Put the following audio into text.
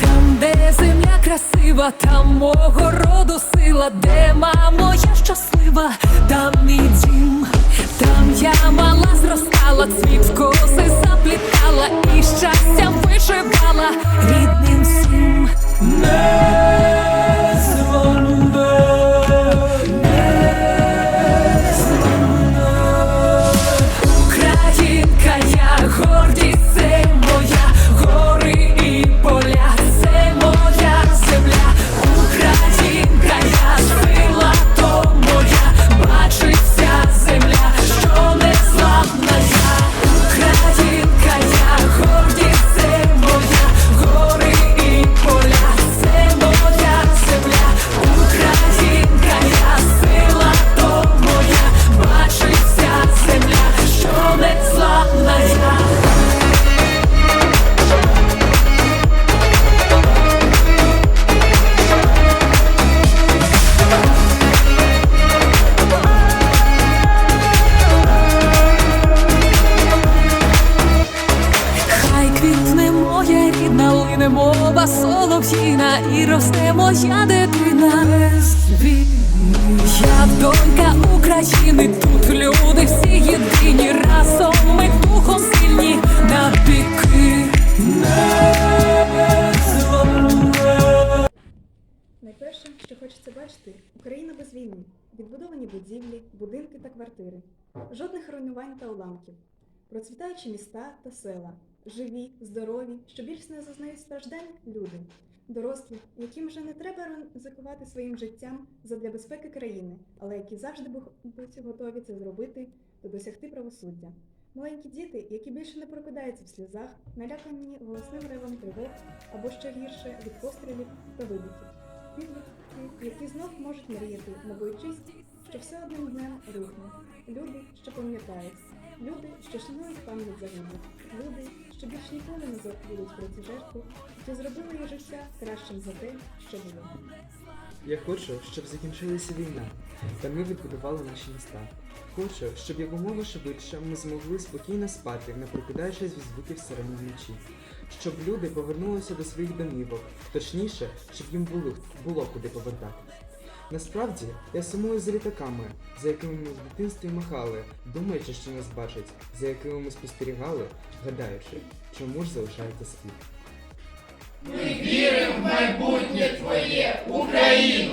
Там, де земля красива, там мого роду сила, де мамо, я щаслива, там мій дім, солов'їна і росте моя дитина. Я донька України, тут люди всі єдині, разом ми духом сильні. Навіки. Найперше, що хочеться бачити, Україна без війни, відбудовані будівлі, будинки та квартири, жодних руйнувань та уламків, процвітаючі міста та села, живі, здорові, що більш не зазнають страждань люди, дорослі, яким вже не треба ризикувати своїм життям задля безпеки країни, але які завжди будуть готові це зробити та досягти правосуддя. Маленькі діти, які більше не прокидаються в сльозах, налякані голосним ревом тривог або ще гірше від пострілів та вибухів. Підлітки, які знов можуть мріяти, не боючись, що все одним днем рухне. Люди, що пам'ятають, люди, що шанують пам'ять загиблих, люди, що більш ніколи не забудуть про ці жертви, які зробили їх життя кращим за те, що було. Я хочу, щоб закінчилася війна, та ми відбудували наші міста. Хочу, щоб якомога швидше ми змогли спокійно спати, не прокидаючись від звуків сирени вночі. Щоб люди повернулися до своїх домівок, точніше, щоб їм було, було куди повертатись. Насправді, я сумую за літаками, за якими ми в дитинстві махали, думаючи, що нас бачать, за якими ми спостерігали, гадаючи, чому ж залишається світ. Ми віримо в майбутнє твоє, Україно!